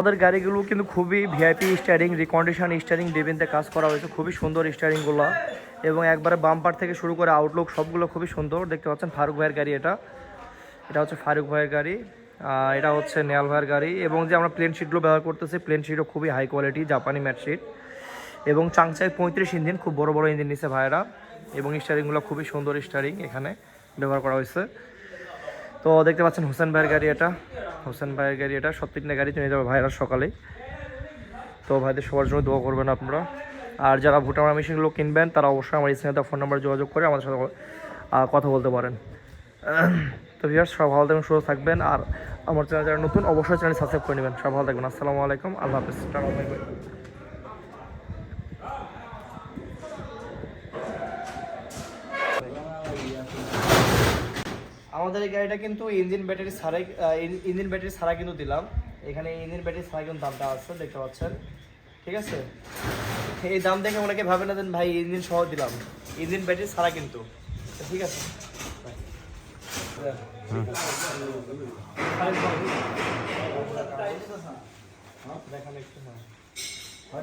আমাদের গাড়িগুলো কিন্তু খুবই ভিআইপি স্টারিং রিকন্ডিশন স্টারিং ডিভিনতে কাজ করা হয়েছে। খুবই সুন্দর স্টারিংগুলো এবং একবারে বাম্পার থেকে শুরু করে আউটলুক সবগুলো খুবই সুন্দর। দেখতে পাচ্ছেন ফারুক ভাইয়ের গাড়ি এটা। এটা হচ্ছে ফারুক ভাইয়ের গাড়ি। এটা হচ্ছে নেয়াল ভাইয়ের গাড়ি। এবং যে আমরা প্লেন শিটগুলো ব্যবহার করতেছি প্লেন শিটও খুবই হাই কোয়ালিটি জাপানি ম্যাট শিট এবং চাংচাই পঁয়ত্রিশ ইঞ্জিন, খুব বড় বড় ইঞ্জিন নিচ্ছে ভাইয়েরা। এবং স্টারিংগুলো খুবই সুন্দর স্টারিং এখানে ব্যবহার করা হয়েছে। তো দেখতে পাচ্ছেন হোসেন ভাইয়ের গাড়ি এটা। হোসেন ভাইয়ের গাড়ি এটা। সব তিনটে গাড়ি নিয়ে যাবে ভাইরা সকালে। তো ভাইদের সবার জন্য দোয়া করবেন আপনারা। আর যারা ভুটামারা মেশিনগুলো কিনবেন, তারা অবশ্যই আমার স্ক্রিনে ফোন নাম্বার যোগাযোগ করে আমাদের সাথে কথা বলতে পারেন। তো ভিউয়ার্স সব ভালো থাকবেন, সুস্থ থাকবেন। আর আমার চ্যানেল যারা নতুন, অবশ্যই চ্যানেল সাবস্ক্রাইব করে নেবেন। সব ভালো থাকবেন। আসসালামু আলাইকুম। আল্লাহ হাফিজ। আমাদের এই গাড়িটা কিন্তু ইঞ্জিন ব্যাটারি ছাড়াই ইঞ্জিন ব্যাটারি ছাড়া কিন্তু দিলাম। এখানে ইঞ্জিন ব্যাটারি ছাড়া কিন্তু দামটা আছে, দেখতে পাচ্ছেন। ঠিক আছে? এই দাম দেখে অনেকে ভাবে না দেন ভাই, ইঞ্জিন সহ দিলাম। ইঞ্জিন ব্যাটারি ছাড়া কিন্তু। ঠিক আছে? দেখান একটু হ্যাঁ। ভাই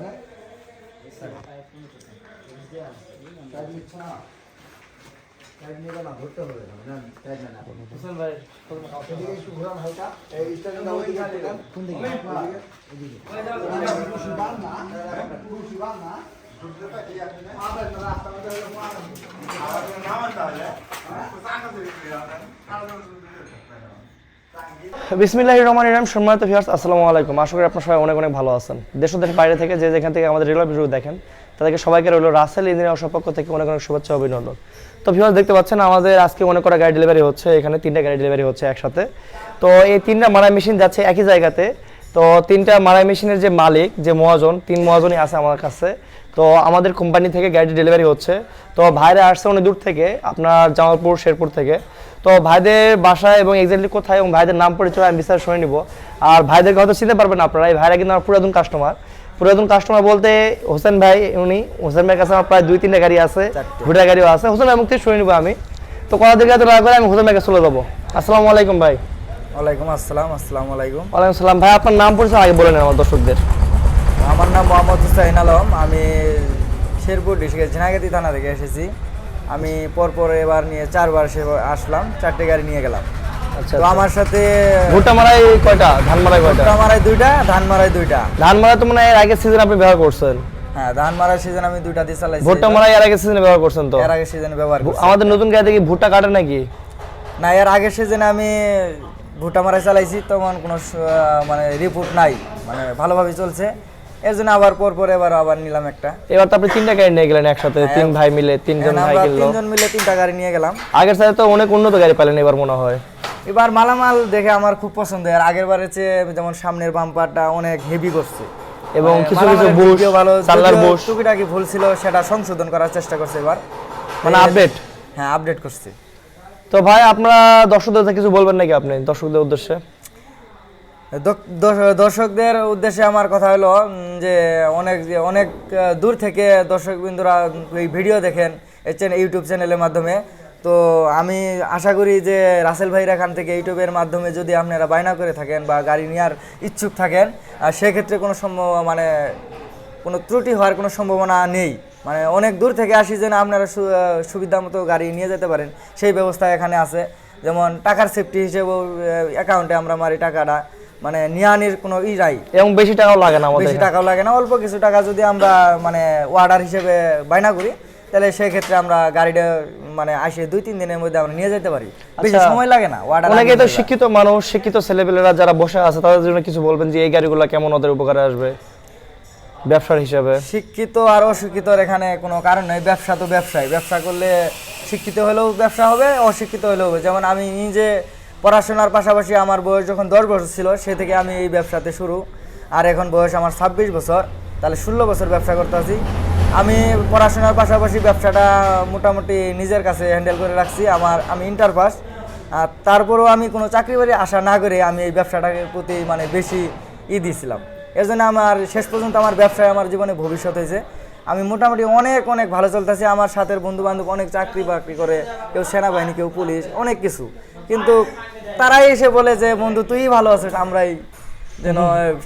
বিসমিল্লাহ রহমান ইরাম সম্মানিত ভিউয়ার্স আসসালামু আলাইকুম। আশা করি আপনার সবাই অনেক অনেক ভালো আছেন। দেশ দেশের বাইরে থেকে যে যেখান থেকে আমাদের রেগুলার ভিডিও দেখেন তাদেরকে সবাইকে রইল রাসেল ইঞ্জিনিয়ার পক্ষ থেকে অনেক অনেক শুভেচ্ছা, অভিনন্দন। তো ভিউয়ার্স দেখতে পাচ্ছেন, আমাদের আজকে অনেক কটা গাড়ি ডেলিভারি হচ্ছে, এখানে তিনটা গাড়ি ডেলিভারি হচ্ছে একসাথে। তো এই তিনটা মারাই মেশিন যাচ্ছে একই জায়গাতে। তো তিনটা মারাই মেশিনের যে মালিক, যে মহাজন, তিন মহাজনই আছে আমার কাছে। তো আমাদের কোম্পানি থেকে গাড়ি ডেলিভারি হচ্ছে। তো ভাইরা আসছে অনেক দূর থেকে, আপনার জামালপুর, শেরপুর থেকে। তো ভাইদের বাসা এবং এক্স্যাক্টলি কোথায় এবং ভাইদের নাম পরিচয় আমি বিস্তার শুনে নিব। আর ভাইদেরকে হয়তো চিনতে পারবেন আপনারা, এই ভাইরা কিন্তু আমার পুরাতন কাস্টমার পুরাতন কাস্টমার বলতে হোসেন ভাই উনি হোসেন ভাইয়ের কাছে আমার প্রায় দুই তিনটা গাড়ি আছে ভুটার গাড়িও আছে। হোসেন ভাই মুখ থেকে শুনে নিবো আমি। তো কথা দিকে রাগ করে আমি হোসেন ভাইকে চলে যাব। আসসালামু আলাইকুম ভাই। ওয়ালাইকুম আসসালাম আসসালামু আলাইকুম। ওয়ালাইকুম সালাম। ভাই আপনার নাম পরিচয় আগে বলে নেন আমার দর্শকদের। আমার নাম মোহাম্মদ হুসাইন আলম। আমি শেরপুর ডিস্ট্রিক্টের ঝিনাগাতি থানা থেকে এসেছি। আমি পরপর এবার নিয়ে চারবার সে আসলাম চারটে গাড়ি নিয়ে গেলাম। তো আমার সাথে ভুট্টা মারাই কয়টা? ধান মারাই কয়টা? ভুট্টা মারাই দুইটা ধান মারাই দুইটা। ধান তো মানে এর আগের সিজন আপনি ব্যবহার করছেন। হ্যাঁ ধান সিজন আমি দুইটা দিয়ে চালাইছি। ভুট্টা মারাই এর আগের সিজনে ব্যবহার করছেন তো? এর আগে সিজনে ব্যবহার। আমাদের নতুন গাড়িতে কি ভুট্টা কাটে নাকি? না এর আগের সিজনে আমি ভুট্টা মারাই চালাইছি তখন কোনো মানে রিপোর্ট নাই। মানে ভালোভাবে চলছে। এর জন্য আবার পর পর এবার আবার নিলাম একটা। এবার তো আপনি তিনটা গাড়ি নিয়ে গেলেন একসাথে। তিন ভাই মিলে তিনজন এখন ভাই কিনলো। তিনজন মিলে তিনটা গাড়ি নিয়ে গেলাম। আগের সাথে তো অনেক উন্নত গাড়ি পেলেন এবার মনে হয়। এবার মালামাল দেখে আমার খুব পছন্দ। আর আগের বারের চেয়ে যেমন সামনের বাম্পারটা অনেক হেভি করছে। এবং মানে কিছু কিছু বুশ ভালো যদিও বুশ। টুকিটাকি ভুল ছিল সেটা সংশোধন করার চেষ্টা করছে এবার। মানে আপডেট হ্যাঁ আপডেট করছে। তো ভাই আপনারা দর্শকদের কিছু বলবেন নাকি আপনি? দর্শকদের উদ্দেশ্যে? দর্শকদের উদ্দেশ্যে আমার কথা হলো যে অনেক যে অনেক দূর থেকে দর্শকবৃন্দরা এই ভিডিও দেখেন ইউটিউব চ্যানেলের মাধ্যমে। তো আমি আশা করি যে রাসেল ভাইয়ের এখান থেকে ইউটিউবের মাধ্যমে যদি আপনারা বায়না করে থাকেন বা গাড়ি নেওয়ার ইচ্ছুক থাকেন সেক্ষেত্রে কোনো সম্ভব মানে কোনো ত্রুটি হওয়ার কোনো সম্ভাবনা নেই। মানে অনেক দূর থেকে আসি যেন আপনারা সুবিধা মতো গাড়ি নিয়ে যেতে পারেন। সেই ব্যবস্থা এখানে আছে। যেমন টাকার সেফটি হিসেবেও অ্যাকাউন্টে আমরা মারি টাকাটা। মানে নিয়ানির কোনো ই নাই। এবং বেশি টাকাও লাগে না বেশি টাকাও লাগে না। অল্প কিছু টাকা যদি আমরা মানে অর্ডার হিসেবে বায়না করি তাহলে সেই ক্ষেত্রে আমরা গাড়িটা মানে আসে দুই তিন দিনের মধ্যে আমরা নিয়ে যেতে পারি। বেশি আচ্ছা। সময় লাগে না অনেকে তো শিক্ষিত মানুষ শিক্ষিত ছেলেপেলেরা যারা বসে আছে তাদের জন্য কিছু বলবেন যে এই গাড়িগুলো কেমন ওদের উপকারে আসবে? ব্যবসার হিসাবে। শিক্ষিত আর অশিক্ষিতর এখানে কোনো কারণ নেই ব্যবসা তো ব্যবসায়। ব্যবসা করলে শিক্ষিত হলেও ব্যবসা হবে অশিক্ষিত হলেও হবে। যেমন আমি নিজে পড়াশোনার পাশাপাশি আমার বয়স যখন দশ বছর ছিল সে থেকে আমি এই ব্যবসাতে শুরু। আর এখন বয়স আমার ছাব্বিশ বছর তাহলে ষোলো বছর ব্যবসা করতে আছি। আমি পড়াশোনার পাশাপাশি ব্যবসাটা মোটামুটি নিজের কাছে হ্যান্ডেল করে রাখছি। আমার আমি ইন্টার পাস আর তারপরেও আমি কোনো চাকরি বাড়ি আশা না করে আমি এই ব্যবসাটাকে প্রতি মানে বেশি ই দিয়েছিলাম এর জন্য আমার শেষ পর্যন্ত আমার ব্যবসায় আমার জীবনে ভবিষ্যৎ হয়েছে। আমি মোটামুটি অনেক অনেক ভালো চলতেছে। আমার সাথে বন্ধু বান্ধব অনেক চাকরি বাকরি করে কেউ সেনাবাহিনী কেউ পুলিশ অনেক কিছু। কিন্তু তারাই এসে বলে যে বন্ধু তুই ভালো আছিস আমরাই যেন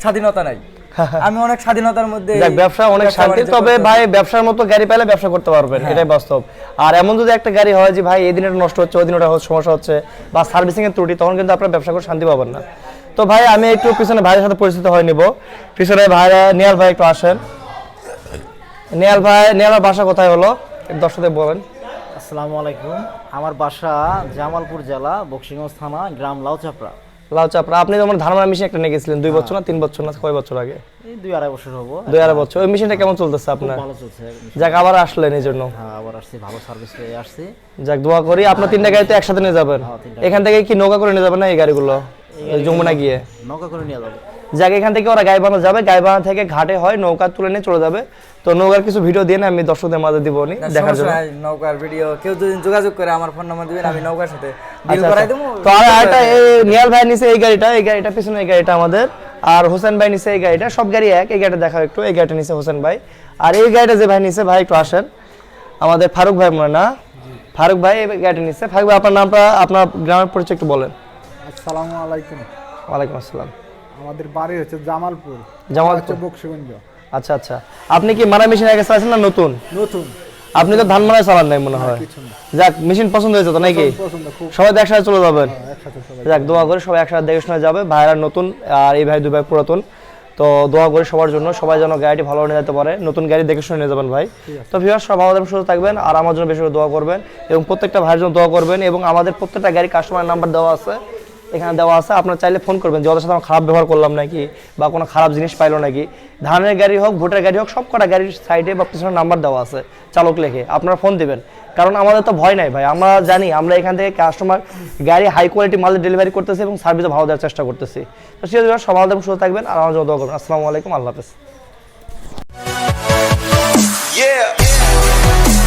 স্বাধীনতা নাই। আমি অনেক স্বাধীনতার মধ্যে ব্যবসা অনেক শান্তি তবে ভাই ব্যবসার মতো গাড়ি পেলে ব্যবসা করতে পারবেন এটাই বাস্তব। আর এমন যদি একটা গাড়ি হয় যে ভাই এই দিন এটা নষ্ট হচ্ছে ওই দিন ওটা হচ্ছে, সমস্যা হচ্ছে বা সার্ভিসিং এর ত্রুটি তখন কিন্তু আপনার ব্যবসা করে শান্তি পাবেন না। তো ভাই আমি একটু পিছনে ভাইয়ের সাথে পরিচিত হয়ে নিব। পিছনে ভাইরা নিয়াল ভাই একটু আসেন। নিয়াল ভাই নিয়াল ভাই বাসা কোথায় হলো? একটু দর্শকদের বলেন। আসসালামু আলাইকুম। আমার বাসা জামালপুর জেলা বক্সিগঞ্জ থানা গ্রাম লাউচাপড়া। লাউ চাপড়া। আপনি যেমন ধারমার মেশিন একটা নিয়ে গেছিলেন দুই বছর না তিন বছর না কয় বছর আগে? এই দুই আড়াই বছর হব। দুই আড়াই বছর। ওই মেশিনটা কেমন চলতেছে আপনার? ভালো চলছে। যাক আবার আসলেন এই জন্য। হ্যাঁ আবার আসছি ভালো সার্ভিস পেয়ে আসছি। যাক দোয়া করি আপনার তিনটা গাড়িতে একসাথে নিয়ে যাবেন। হ্যাঁ, এখান থেকে কি নৌকা করে নিয়ে যাবেন না এই গাড়িগুলো? যমুনা গিয়ে? নৌকা করে নিয়ে যাব। যাক এখান থেকে ওরা যাবে থেকে ঘাটে হয় নৌকা তুলে নিয়ে চলে যাবে। তো নৌকার কিছু ভিডিও দিয়ে না আমি দর্শকদের মাঝে দিব দেখার জন্য। নৌকার ভিডিও কেউ যদি যোগাযোগ করে আমার ফোন নাম্বার দিবেন আমি নৌকার সাথে আচ্ছা, করাই আচ্ছা। দেবো? তো আর একটা নিয়াল ভাই নিছে এই গাড়িটা এই গাড়িটা পিছনে এই গাড়িটা আমাদের। আর হোসেন ভাই নিছে এই গাড়িটা সব গাড়ি এক এই গাড়িটা দেখাও একটু এই গাড়িটা নিছে হোসেন ভাই। আর এই গাড়িটা যে ভাই নিছে ভাই একটু আসেন। আমাদের ফারুক ভাই মনে হয় না? ফারুক ভাই এই গাড়িটা নিচ্ছে ফারুক ভাই আপনার নামটা আপনার গ্রামের পরিচয় একটু বলেন। আসসালামু আলাইকুম। ওয়ালাইকুম আসসালাম। আমাদের বাড়ি হচ্ছে জামালপুর জামালপুর। বক্সিগঞ্জ। আচ্ছা আচ্ছা। আপনি কি মারা মেশিন আগে চালাচ্ছেন না নতুন? নতুন। আপনি তো ধান মারাই চালান নাই মনে হয়। যাক মেশিন পছন্দ হয়েছে তো নাকি? সবাই একসাথে চলে যাবেন। যাক দোয়া করে সবাই একসাথে দেখে শোনা যাবে। ভাইরা নতুন আর এই ভাই দুই ভাই পুরাতন। তো দোয়া করে সবার জন্য সবাই যেন গাড়িটি ভালো নিয়ে যেতে পারে। নতুন গাড়ি দেখে শুনে নিয়ে যাবেন ভাই। তো ভিউয়ার সব আমাদের সুস্থ থাকবেন আর আমার জন্য বেশি করে দোয়া করবেন এবং প্রত্যেকটা ভাইয়ের জন্য দোয়া করবেন এবং আমাদের প্রত্যেকটা গাড়ি কাস্টমার নাম্বার দেওয়া আছে। এখানে দেওয়া আছে, আপনার চাইলে ফোন করবেন যে, ওদের সাথে আমার খারাপ ব্যবহার করলাম নাকি বা কোনো খারাপ জিনিস পাইলো নাকি? ধানের গাড়ি হোক, ভোটের গাড়ি হোক, সব কটা গাড়ির সাইডে বা পিছনে নাম্বার দেওয়া আছে, চালক লেখে, আপনারা ফোন দেবেন। কারণ আমাদের তো ভয় নাই ভাই, আমরা জানি, আমরা এখান থেকে কাস্টমার গাড়ি হাই কোয়ালিটি মাল ডেলিভারি করতেছি এবং সার্ভিস ভালো দেওয়ার চেষ্টা করতেছি। তো সে সব ভালো থাকবেন, সুস্থ থাকবেন আর আমার জন্য দোয়া করবেন। আসসালামু আলাইকুম, আল্লাহ হাফেজ। Yeah.